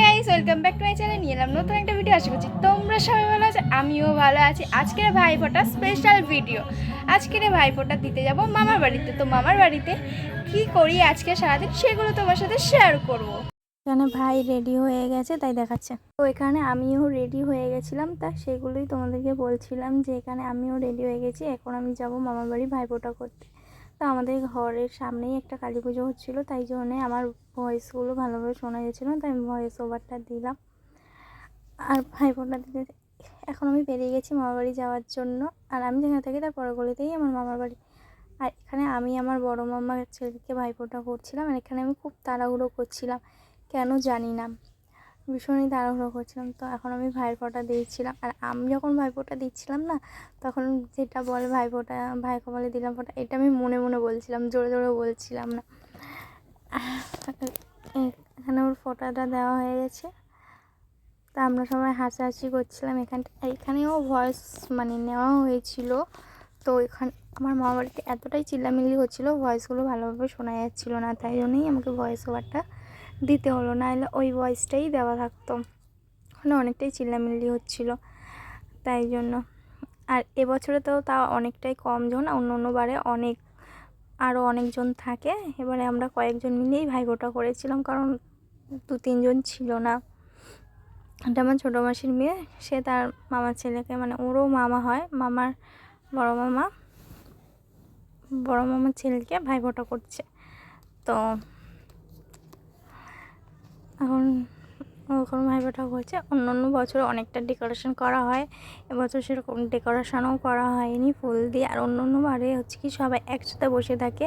Guys welcome back to my channel নিয়ে এলাম নতুন একটা ভিডিও আশা করছি তোমরা সবাই ভালো আছো আমিও ভালো আছি। আজকের ভাইফোঁটা স্পেশাল ভিডিও আজকের ভাইফোঁটা দিতে যাব মামার বাড়িতে। তো মামার বাড়িতে কি করি আজকে সারাদিন সেগুলো তোমার সাথে শেয়ার করব। এখানে ভাই রেডি হয়ে গেছে তাই দেখাচ্ছে। তো এখানে আমিও রেডি হয়ে গেছিলাম তা সেগুলোই তোমাদেরকে বলছিলাম যে এখানে আমিও রেডি হয়ে গেছি এখন আমি যাব মামার বাড়ি ভাইফোঁটা করতে। তো আমাদের ঘরের সামনেই একটা কালী পুজো হচ্ছিল তাই জন্যে আমার ভয়েসগুলো ভালোভাবে শোনা যাচ্ছিল তাই আমি ভয়েস ওভারটা দিলাম। আর ভাই ভাইফোঁটা দিতে এখন আমি বেরিয়ে গেছি মামার বাড়ি যাওয়ার জন্য। আর আমি যেখানে থাকি তার পরের গলিতেই আমার মামার বাড়ি। আর এখানে আমি আমার বড় মামার ছেলেকে ভাইফোঁটা করছিলাম, আর এখানে আমি খুব তাড়াহুড়ো করছিলাম। কেন জানি না, ভীষণই তাড়াহুড়ো করছিলাম। তো এখন আমি ভাইফোঁটা দিয়েছিলাম। আর আমি যখন ভাইফোঁটা দিচ্ছিলাম না, তখন যেটা বলে ভাইফোঁটা, ভাই কপালে দিলাম ফোঁটা, এটা আমি মনে মনে বলছিলাম, জোরে জোরে বলছিলাম না। এখানে ওর ফোঁটাটা দেওয়া হয়ে গেছে। তা আমরা সবাই হাসাহাসি করছিলাম এখানটা এখানেও ভয়েস মানে নেওয়া হয়েছিল। তো এখানে, আমার মামা বাড়িতে এতটাই চিল্লামিল্লি হচ্ছিল ভয়েসগুলো ভালোভাবে শোনা যাচ্ছিল না, তাই জন্যই আমাকে ভয়েস ওভারটা দিতে হলো। না হলে ওই ভয়েসটাই দেওয়া থাকতো। ওখানে অনেকটাই চিল্লামিল্লি হচ্ছিল, তাই জন্য। আর এবছরে তো তা অনেকটাই কম জন অন্য অন্য বারে অনেক আরও অনেকজন থাকে। এবারে আমরা কয়েকজন মিলেই ভাইফোঁটা করেছিলাম কারণ দু তিনজন ছিল না। এটা আমার ছোটো মাসির মেয়ে, সে তার মামার ছেলেকে মানে ওরও মামা হয়, মামার বড় মামা। বড় মামার ছেলেকে ভাইফোঁটা করছে। তো এখন ওরকম ভাইফোঁটা করছে অন্য অন্য বছর অনেকটা ডেকোরেশন করা হয়। এবছর সেরকম ডেকোরেশনও করা হয়নি ফুল দিয়ে। আর অন্য অন্য বারে হচ্ছে কি সবাই একসাথে বসে থাকে।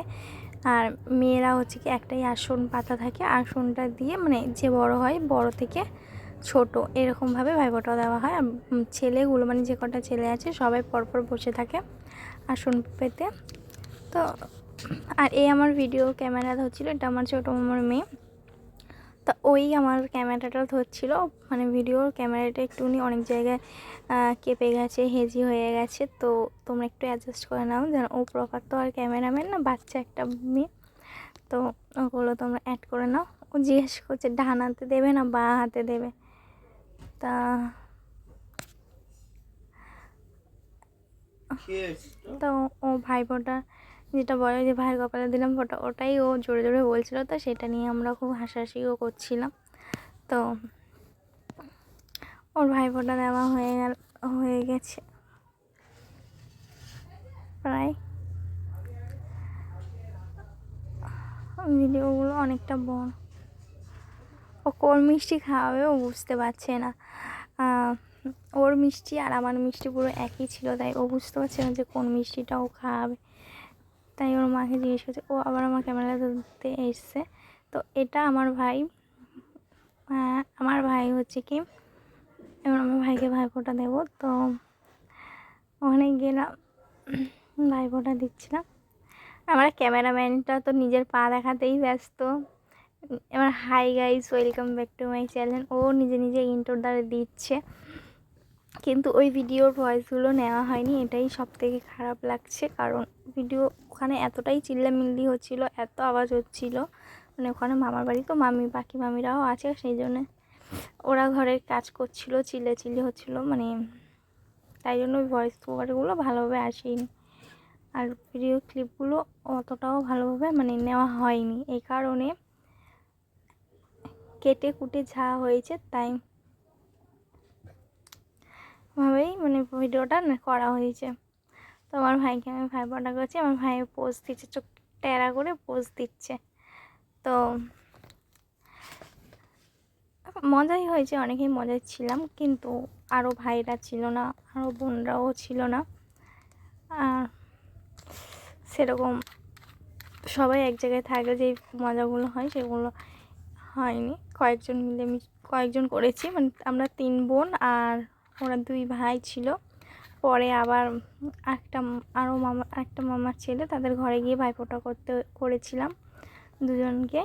আর মেয়েরা হচ্ছে কি একটাই আসন পাতা থাকে। আসনটা দিয়ে মানে যে বড় হয় বড় থেকে ছোট এরকমভাবে ভাইফোঁটা দেওয়া হয়। আর ছেলেগুলো মানে যে কটা ছেলে আছে সবাই পরপর বসে থাকে আসন পেতে। তো আর এই আমার ভিডিও ক্যামেরা ধরছিল এটা আমার ছোটো মামার মেয়ে। তা ওই আমার ক্যামেরাটা ধরছিল। মানে ভিডিওর ক্যামেরাটা একটুখানি অনেক জায়গায় কেঁপে গেছে হেজি হয়ে গেছে। তো তোমরা একটু অ্যাডজাস্ট করে নাও যেন ও প্রপার তো আর ক্যামেরাম্যান না বাচ্চা একটা মেয়ে। তো ওগুলো তোমরা অ্যাড করে নাও। ও জিজ্ঞেস করছে ডান হাতে দেবে না বা হাতে দেবে? তা তো ও ভাইপোটা যেটা বলে যে ভাইয়ের কপালে দিলাম ফোটা, ওটাই ও জোরে জোরে বলছিল, তো সেটা নিয়ে আমরা খুব হাসাহাসিও করছিলাম। তো ওর ভাই ভাইফোঁটা দেওয়া হয়ে গেল, হয়ে গেছে। প্রায় ভিডিওগুলো অনেকটা বড়। ও কোন মিষ্টি খাওয়াবে ও বুঝতে পারছে না। ওর মিষ্টি আর আমার মিষ্টি পুরো একই ছিল, তাই ও বুঝতে পারছে না যে কোন মিষ্টিটা ও খাওয়াবে তাই ওর মাকে জিজ্ঞেস করছে, ও আবার আমার ক্যামেরা ধরতে এসছে। তো এটা আমার ভাই আমার ভাই হচ্ছে কি, এবার আমার ভাইকে ভাইফোঁটা দেবো। তো ওখানে গেলাম ভাইফোঁটা দিচ্ছিলাম আমার ক্যামেরাম্যানটা তো নিজের পা দেখাতেই ব্যস্ত। এবার, hi guys welcome back to my channel. ও নিজে নিজে ইন্টোর দ্বারা দিচ্ছে। কিন্তু ওই ভিডিওর ভয়েসগুলো নেওয়া হয়নি, এটাই সব থেকে খারাপ লাগছে। কারণ ভিডিও, ওখানে এতটাই চিল্লামিল্লি হচ্ছিল, এত আওয়াজ হচ্ছিল। মানে ওখানে মামার বাড়ি তো মামি, বাকি মামিরাও আছে, সেই জন্যে ওরা ঘরের কাজ করছিল চিল্লে চিল্লি হচ্ছিল মানে তাই জন্য ওই ভয়েস ওভারগুলো ভালোভাবে আসেনি। আর ভিডিও ক্লিপগুলো অতটাও ভালোভাবে মানে নেওয়া হয়নি, এই কারণে কেটে কুটে যা হয়েছে তাই ভাবেই মানে ভিডিওটা করা হয়েছে। তো আমার ভাইকে আমি ভাই ফোটা করছি, আমার ভাই পোজ দিচ্ছে, চোখ টেরা করে পোজ দিচ্ছে। তো মজাই হয়েছে, অনেকেই মজাই ছিলাম, কিন্তু আরও ভাইরা ছিল না আরও বোনরাও ছিল না। আর সেরকম সবাই এক জায়গায় থাকলে যে মজাগুলো হয়, সেগুলো হয়নি। কয়েকজন মিলে কয়েকজন করেছি মানে আমরা তিন বোন আর ওরা দুই ভাই ছিল। পরে আবার একটা আরও মামা, একটা মামার ছেলে তাদের ঘরে গিয়ে ভাইফোঁটা করতে, করেছিলাম দুজনকে।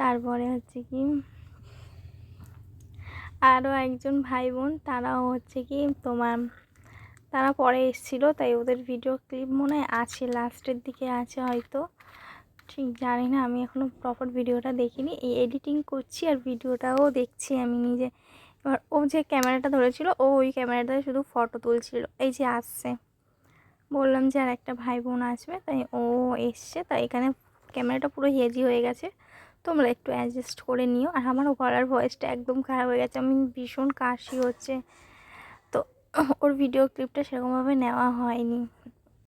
তারপরে হচ্ছে কি, আরও একজন ভাই বোন তারাও হচ্ছে কি তোমার, তারা পরে এসেছিল, তাই ওদের ভিডিও ক্লিপ মনে হয় আছে লাস্টের দিকে আছে হয়তো। ঠিক জানি না, আমি এখনও প্রপার ভিডিওটা দেখিনি। এই এডিটিং করছি আর ভিডিওটাও দেখছি আমি নিজে। এবার ও যে ক্যামেরাটা ধরেছিল, ও ওই ক্যামেরাটায় শুধু ফটো তুলছিল। এই যে আসছে। বললাম যে আর একটা ভাই বোন আসবে, তাই ও এসছে। তাই এখানে ক্যামেরাটা পুরো হেজি হয়ে গেছে। তোমরা একটু অ্যাডজাস্ট করে নিও। আর আমারও গলার ভয়েসটা একদম খারাপ হয়ে গেছে। আমি ভীষণ কাশি হচ্ছে। তো ওর ভিডিও ক্লিপটা সেরকমভাবে নেওয়া হয়নি।